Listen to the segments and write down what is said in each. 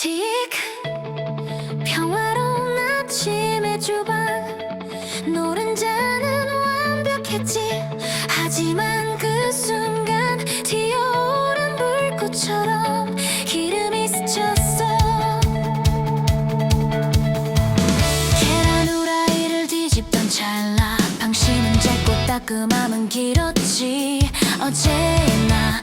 틱 평화로운 아침의 주방. 노른자는 완벽했지. 하지만 그 순간 튀어오른 불꽃처럼 기름이 스쳤어. 계란 후라이를 뒤집던 찰나. 방심은 짧고 따끔함은 길었지. 어제나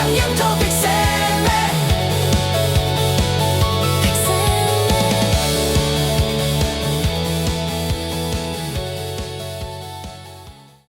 扬扬头